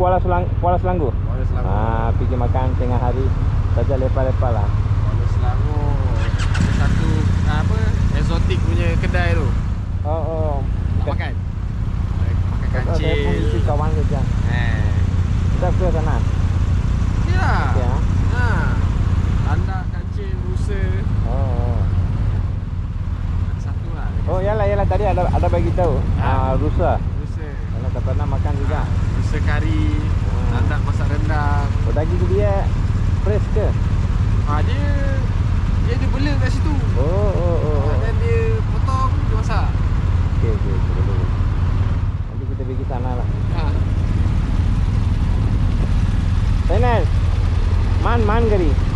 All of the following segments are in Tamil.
Kuala Selang Kuala Selangor. Kuala Selangor. Ah, pergi makan tengah hari. Saja lepas-lepas lah. Kuala Selangor ada satu apa exotic punya kedai tu. Oh, oh. Nak makan. Makan Saya pun kancil. isi kawan saja. Eh. Kita ke sana. Lah. Ya. Ha. Landak, kancil, rusa. Oh, oh. Satu lah. Oh, yalah yalah tadi ada ada bagi tahu. Ah, Ah. rusa. Rusa. Kalau tak pernah makan juga. Rusa kari. Hmm. Landak masak rendang. Oh, daging dia fresh ke? Ha, dia dia ada bela kat situ. Oh, oh, oh. oh. Dan dia potong, dia masak. Okey, okey, okey, boleh. Nanti kita pergi sana lah. Ha. Final. Man man gari.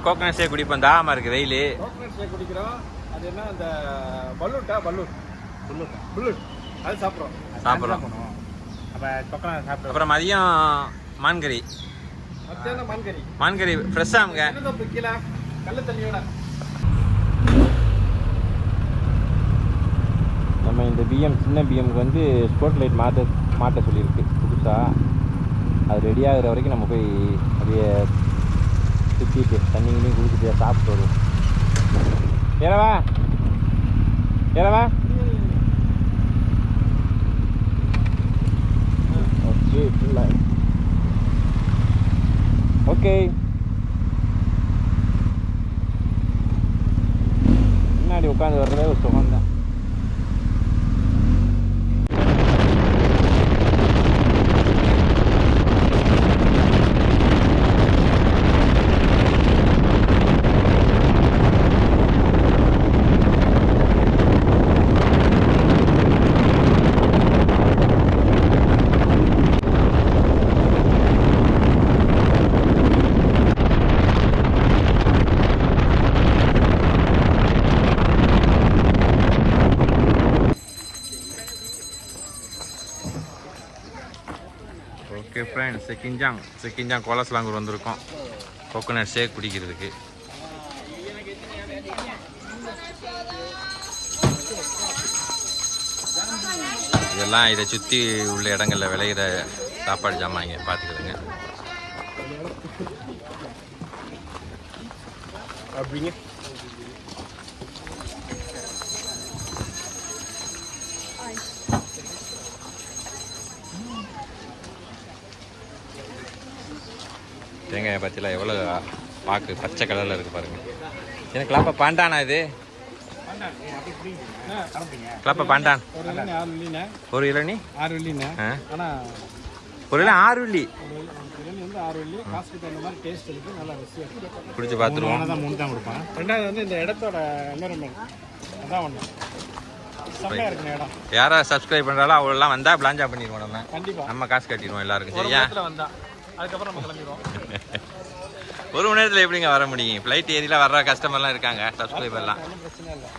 போய் கோகனட் ஷேக் குடிப்போம். தாகமாக இருக்குது வெயில். கோகனட் ஷேக் குடிக்கிறோம். அது என்ன அந்த பல்லூட்டா? பல்லூட். புல்லூட் புல்லூட். அது சாப்பிட்றோம். சாப்பிட்றோம். அப்போ கோகனட் சாப்பிட்றோம். அப்புறம் மதியம் மான்கறி. மான் கறி ஃப்ரெஷ்ஷாமுங்க என்ன தப்பு கீழே கள்ள தண்ணியோட. நம்ம இந்த பிஎம் சின்ன பிஎம்க்கு வந்து ஸ்பாட் லைட் மாட்ட மாட்ட சொல்லியிருக்கு. புதுசாக அது ரெடி ஆகுற வரைக்கும் நம்ம போய் அப்படியே சுற்றிட்டு தண்ணி கிண்ணி குடிச்சிட்டு சாப்பிட்டு வருவோம் ஏறவா? ஏறவா? ஓகே ஃபுல்லாக ஓகே முன்னாடி உட்காந்து வர்றதே ஒரு சுகம்தான். ஓகே ஃப்ரெண்ட்ஸ் செக்கிஞ்சாங் செக்கிஞ்சாங் கோலஸ்லாங்கூர் வந்திருக்கோம். கோகோனட் ஷேக் குடிக்கிறதுக்கு. இதெல்லாம் இதை சுற்றி உள்ள இடங்களில் விளையிற சாப்பாடு ஜாமாங்க பார்த்துக்கிறதுங்க அப்படிங்க. தேங்காயை பற்றிலாம் எவ்வளோ பாக்கு? பச்சை கலரில் இருக்குது பாருங்கள் எனக்கு கிளாப்பா பாண்டானா இது? கிளாப்பா பாண்டான். ஒரு வெள்ளிண்ணே ஆறு வெள்ளிண்ணே ஒரு இளநி ஆறு வெள்ளிண்ணே ஒரு இளம் ஆறு வெள்ளி வந்து பார்த்துருவோம் தான் மூணு தான் கொடுப்பேன் ரெண்டாவது வந்து இந்த இடத்தோட என்வரன்மெண்ட் அதான் ஒன்று யாரா சப்ஸ்கிரைப் பண்ணுறாலும் அவளெல்லாம் வந்தா பிளாஞ்சா பண்ணிடுவோம் நம்ம. கண்டிப்பாக நம்ம காசு கட்டிடுவோம் எல்லாருக்கும் சரியா? வந்தா. அதுக்கப்புறம் நம்ம கிளம்பிடுவோம். ஒரு மணி நேரத்தில் எப்படிங்க வர முடியும்? ஃப்ளைட் ஏரியில் வர்ற கஸ்டமர்லாம் இருக்காங்க சப்ஸ்கிரைபர்லாம் பிரச்சனை இல்லை.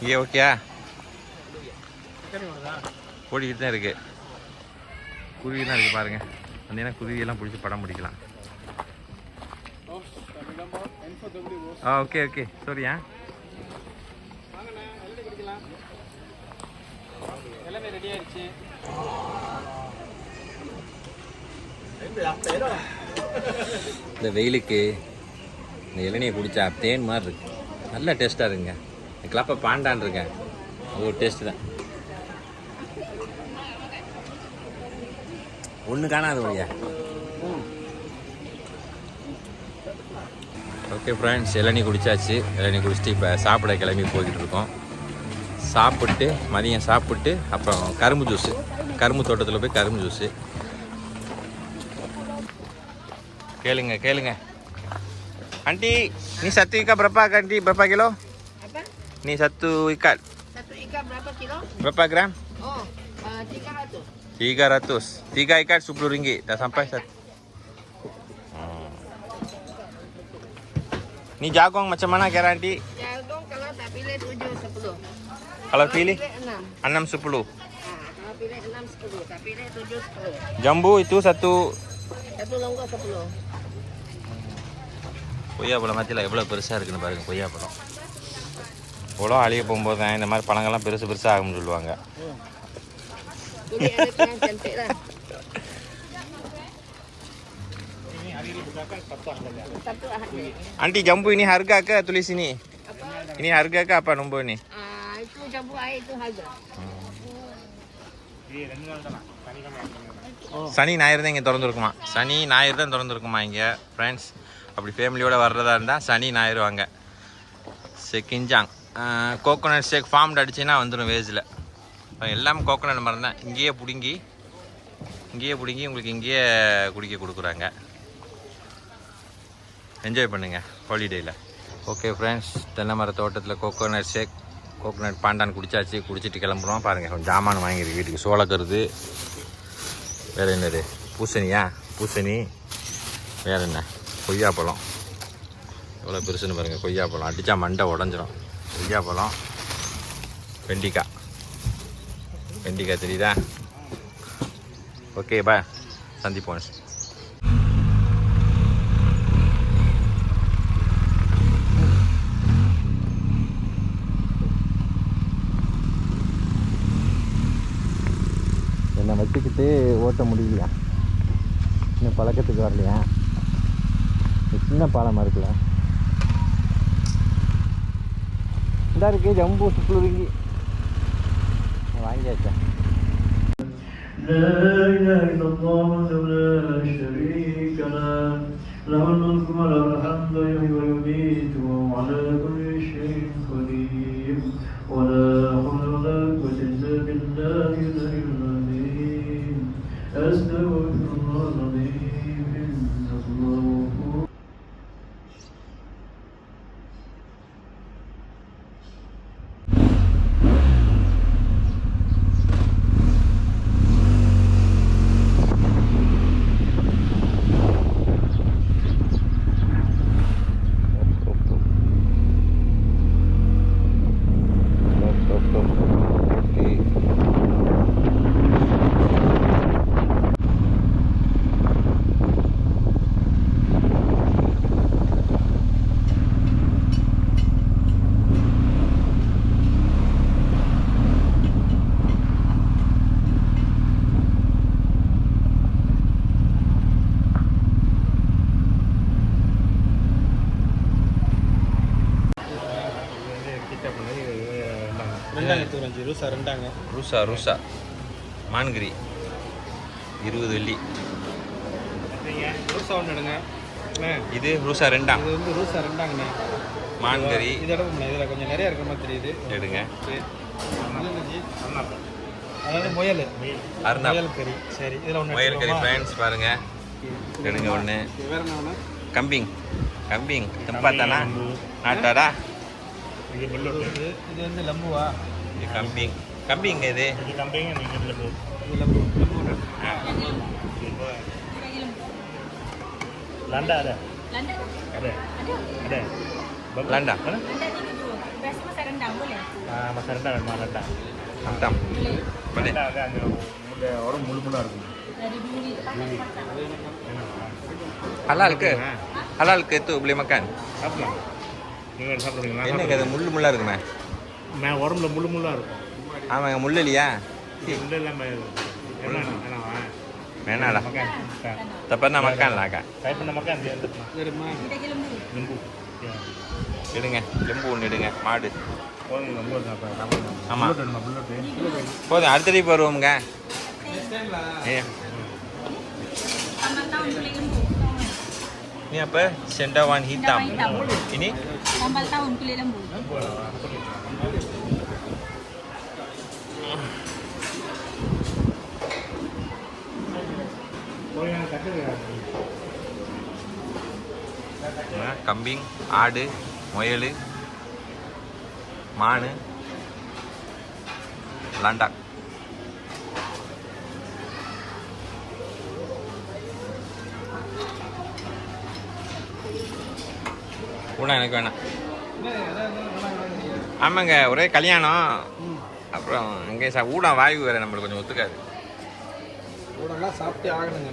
இங்கே வருதா ஓடிக்கிட்டு தான் இருக்குது குருவி தான் இருக்குது பாருங்கள் வந்தீங்கன்னா குருவியெல்லாம் பிடிச்சி படம் பிடிக்கலாம். ஆ ஓகே ஓகே சரியா எல்லாமே ரெடி ஆயிடுச்சு. இந்த வெயிலுக்கு இந்த இளநியை குடிச்சா தேன் மாதிரி இருக்கு. நல்ல டேஸ்ட்டாக இருக்குங்க. இந்த கிளப்பை பாண்டான் இருக்கேன். அது ஒரு டேஸ்ட் தான். ஒன்று காணாது ஒழியா ஓகே ஃப்ரெண்ட்ஸ் இளநீ குடிச்சாச்சு. இளநீ குடிச்சிட்டு இப்போ சாப்பிட கிளம்பி போய்கிட்டு இருக்கோம். சாப்பிட்டு மதியம் சாப்பிட்டு அப்புறம் கரும்பு ஜூஸு கரும்பு தோட்டத்தில் போய் கரும்பு ஜூஸு கேளுங்க கேளுங்க ஆண்டி நீ சத்து ikat berapa aunty berapa kilo Apa? நீ சத்து ikat Satu ikan berapa kilo? berapa gram Oh, uh, 300. 300 tiga ikat 10 ringgit dah sampai satu Hmm. Ni jagung macam mana kira aunty? Jagung kalau tak pilih 7, 10. Kalau pilih Pilih 6. 6 10. Ah, kalau Sapi leg enam sepuluh. Sapi leg tujuh sepuluh. Jambu itu satu Satu longgar sepuluh. கொய்யாப்பழம் மத்தியில் எவ்வளோ பெருசாக இருக்குன்னு பாருங்க கொய்யாப்பழம் உலகம் அழிய போகும்போது தான் இந்த மாதிரி பழங்கள்லாம் பெருசு பெருசாக ஆகும்னு சொல்லுவாங்க Kulit ada kurang cantik lah. Satu ahad ni. Aunty Jambu ini சனி ஞாயிறு தான் இங்கே திறந்துருக்குமா? சனி ஞாயிறு தான் திறந்துருக்குமா இங்கே ஃப்ரெண்ட்ஸ் அப்படி ஃபேமிலியோட வர்றதா இருந்தால் சனி ஞாயிறு வாங்க. செக்கிஞ்சாங் கோகோனட் ஷேக் ஃபார்ம் அடிச்சுன்னா வந்துடும் வேஜில் எல்லாமே கோகோனட் மரம் தான். இங்கேயே பிடுங்கி இங்கேயே பிடுங்கி உங்களுக்கு இங்கேயே குடிக்க கொடுக்குறாங்க. என்ஜாய் பண்ணுங்கள் ஹாலிடேயில் ஓகே ஃப்ரெண்ட்ஸ் தென்னை மர தோட்டத்தில் கோகோனட் ஷேக் கோகோனட் பாண்டான் குடித்தாச்சு குடிச்சிட்டு கிளம்புறோம். பாருங்கள் கொஞ்சம் ஜாமான் வாங்கியிருக்கு வீட்டுக்கு. சோளக்கருது வேறு என்னது? பூசணியா? பூசணி. வேறு என்ன? கொய்யாப்பழம் எவ்வளோ பெருசுன்னு பாருங்கள் கொய்யாப்பழம் அடித்தா மண்டை உடஞ்சிரும். கொய்யாப்பழம் வெண்டிக்காய். வெண்டிக்காய் தெரியுதா? ஓகே பா சந்திப்போம். விட்டுக்கிட்டு ஓட்ட முடியலையா இன்னும் பழக்கத்துக்கு வரலையா சின்ன பாலமாக இருக்குல்ல இதாக இருக்குது ஜம்பு சுற்றுலுங்கி வாங்கியாச்சா لا إله إلا الله وحده لا شريك له له الملك وله الحمد يحيي ويميت وهو على كل شيء قدير ولا حول ولا قوة إلا بالله العلي أستغفر الله العظيم ரெண்டாங்க எடுத்துக்கிறோம் ரூசா ரெண்டாங்க ரூசா ரூசா. மான்கிரி. இருபது வெள்ளி. ரூசா ஒன்று எடுங்க. அண்ணே, இது ரூசா ரெண்டாம் இது வந்து ரூசா ரெண்டாங்கண்ணே. மான்கறி. இது எடுப்போம்ண்ணே இதில் கொஞ்சம் நிறைய இருக்கிற மாதிரி தெரியுது. எடுங்க? அதாவது முயல். அருணா முயல் கறி. சரி இதில் ஒன்று முயல் கறி ஃப்ரெண்ட்ஸ் பாருங்க. எடுங்க ஒன்று வேற என்ன ஒன்று கம்பிங். கம்பிங். தெம்பாத்தானா நாட்டாடா? இது இது வந்து லம்புவா இது கம்பிங் கம்பிங் இது இது லம்பு லம்பு ஆ. லண்டா ada ada ada Landa. Biasa masak rendang boleh? ah masa rendang memang rendang மட்டம் boleh ada ada muda orang mulu mulu இருக்கும் Dari duri. halal ke halal ke tu boleh makan சாப்பிடலாம் நீங்கள் சாப்பிடுவீங்களா என்னங்க அது முள்ளு முள்ளா இருக்குமே? நான் உடம்புல முள்ளு முள்ளா இருக்கும். ஆமாங்க முள்ளு இல்லையா முள்ளு. இல்லாமல் வேணாடா. தப்பா Kita je lembu. lembu ya எடுங்க லெம்பு ஒன்று எடுங்க மாடு. போதும் lembu சாப்பிட ஆமா. வேணுமா புல்லட்டு போதும் அடுத்த ட்ரிப் வருவோம்ங்க ஏ Sambal tahun kulit lembu. ini apa sendawan hitam Sendawan hitam. ini Sambal tahun kulit lembu. Oh yang kata ஆ, கம்பிங் ஆடு முயல் மான் லாண்டா ஊனா எனக்கு வேணாம். ஆமாங்க ஒரே கல்யாணம். அப்புறம் இங்கே சா ஊடம் வாய்வு வேறு நம்மளுக்கு கொஞ்சம் ஒத்துக்காது. கூடலாம் சாப்பிட்டே ஆகணுங்க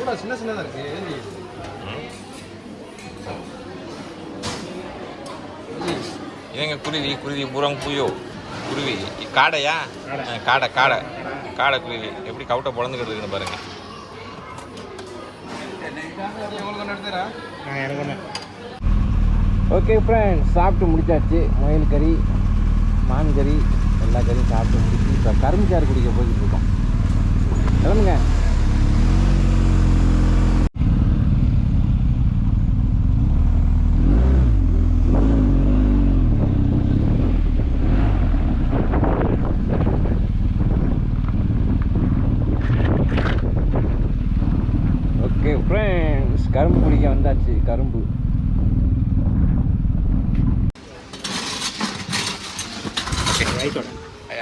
கூட சின்ன சின்னதாக இருக்கு இதுங்க குருவி குருவி புறம் புயோ? குருவி காடையா? காடை. காடை காடை. குருவி. எப்படி கவுட்டை பிறந்துக்கிட்டு இருக்குன்னு பாருங்க. நான் கொண்டு ஓகே ஃப்ரெண்ட்ஸ் சாப்பிட்டு முடிச்சாச்சு. முயல் கறி மான் கறி எல்லா கறியும் சாப்பிட்டு முடிச்சு இப்போ கரும்பு சாறு குடிக்க போய்கிட்டு இருக்கோம். கிளம்புங்க ஓகே ஃப்ரெண்ட்ஸ் கரும்பு குடிக்க வந்தாச்சு கரும்பு.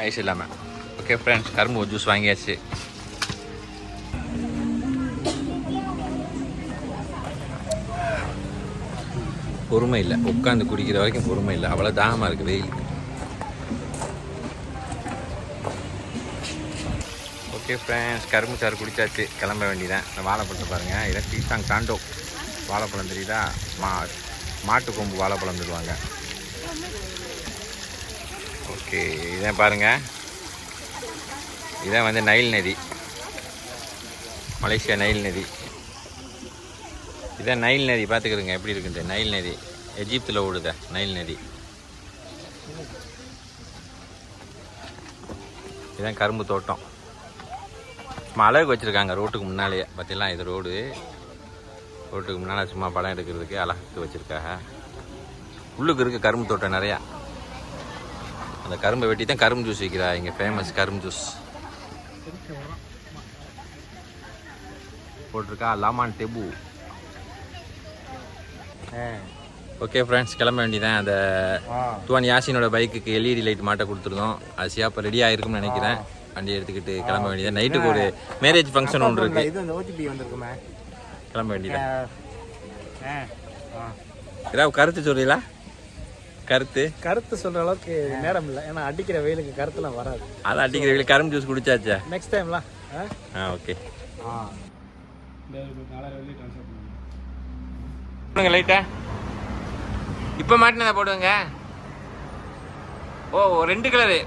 ஐஸ் இல்லாமல் ஓகே ஃப்ரெண்ட்ஸ் கரும்பு ஜூஸ் வாங்கியாச்சு. பொறுமை இல்லை. உட்காந்து குடிக்கிற வரைக்கும் பொறுமை இல்லை. அவ்வளோ தாகமாக இருக்குது வெயில். ஓகே ஃப்ரெண்ட்ஸ் கரும்பு சாறு குடித்தாச்சு கிளம்ப வேண்டியதான் இந்த வாழைப்பட்டு பாருங்கள் இதை சீசாங் தாண்டோ வாழைப்பழம் தெரியுதா? மா மாட்டு கொம்பு வாழைப்பழம் தருவாங்க. ஓகே இதான் பாருங்கள் இதான் வந்து நைல் நதி. மலேசியா நைல் நதி. இதான் நைல் நதி பார்த்துக்கிறோங்க எப்படி இருக்குது நைல் நதி? எஜிப்தில் ஓடுத நைல் நதி. இதான் கரும்பு தோட்டம். சும்மா அழகு வச்சுருக்காங்க ரோட்டுக்கு முன்னாலேயே. பார்த்தீங்களா இது ரோடு. ரோட்டுக்கு முன்னால் சும்மா படம் எடுக்கிறதுக்கு அழகுக்கு வச்சுருக்காங்க. உள்ளுக்கு இருக்குது கரும்பு தோட்டம் நிறையா. அந்த கரும்பை வெட்டி தான் கரும்பு ஜூஸ் விற்கிறா இங்கே ஃபேமஸ் கரும்பு ஜூஸ் போட்டிருக்கா லமான் டெபு. ஓகே ஃப்ரெண்ட்ஸ் கிளம்ப வேண்டியதான் அந்த துவான் யாசினோட பைக்குக்கு எல்இடி லைட் மாட்ட கொடுத்துருந்தோம். அது சியாப்பா ரெடி ஆயிருக்கும்னு நினைக்கிறேன். வண்டி எடுத்துக்கிட்டு கிளம்ப வேண்டியதான் நைட்டுக்கு ஒரு மேரேஜ் ஃபங்க்ஷன் ஒன்று இருக்கு. கிளம்ப வேண்டியதான் ஏதாவது கருத்து சொல்றீங்களா? கருத்து? கருத்து சொல்ற அளவுக்கு நேரம் இல்லை. ஏன்னா அடிக்கிற வெயிலுக்கு கருத்துலாம் வராது. அதான் அடிக்கிற வீட்டில் கரும்பு ஜூஸ் குடிச்சாச்சா? நெக்ஸ்ட் டைம்லாம் ஆ? ஓகே பண்ணுங்க போடுங்க லைட்டா இப்போ மாட்டினதை போடுங்க. ஓ ரெண்டு கலரு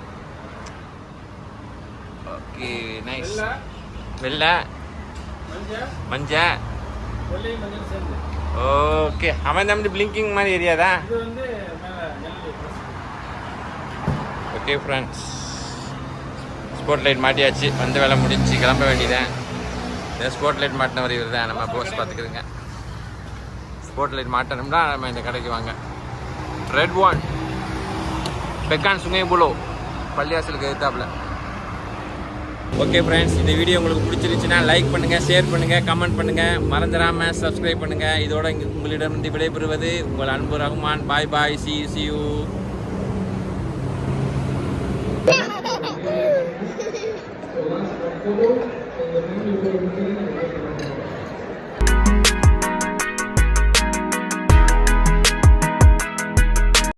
ஓகே நைஸ் வெள்ளை. மஞ்சள் மஞ்சள் வெள்ளையும் மஞ்சள் சேர்ந்து ஓகே. அவன் தான் வந்து பிளிங்கிங் மாதிரி மேலே நெல் ஓகே ஃப்ரெண்ட்ஸ் ஸ்பாட் லைட் மாட்டியாச்சு. வந்த வேலை முடிஞ்சு கிளம்ப வேண்டியதான் இந்த ஸ்பாட் லைட் மாட்டினவர் இவர் தான் நம்ம போஸ்ட் பார்த்துக்கிறோங்க ஸ்பாட் லைட் மாட்டணும்னா நம்ம இந்த கடைக்கு வாங்க. ரெட் ஒன் பெக்கான் சுங்கை புலோ பள்ளியாசலுக்கு எதிர்த்தாப்புல. ஓகே ஃப்ரெண்ட்ஸ் இந்த வீடியோ உங்களுக்கு பிடிச்சிருந்துச்சுன்னா லைக் பண்ணுங்கள் ஷேர் பண்ணுங்கள் கமெண்ட் பண்ணுங்கள் மறந்துடாமல் சப்ஸ்கிரைப் பண்ணுங்கள் இதோட இங்கே உங்களிடமிருந்து விடைபெறுவது உங்கள் அன்பு Rahman bhai bye see see you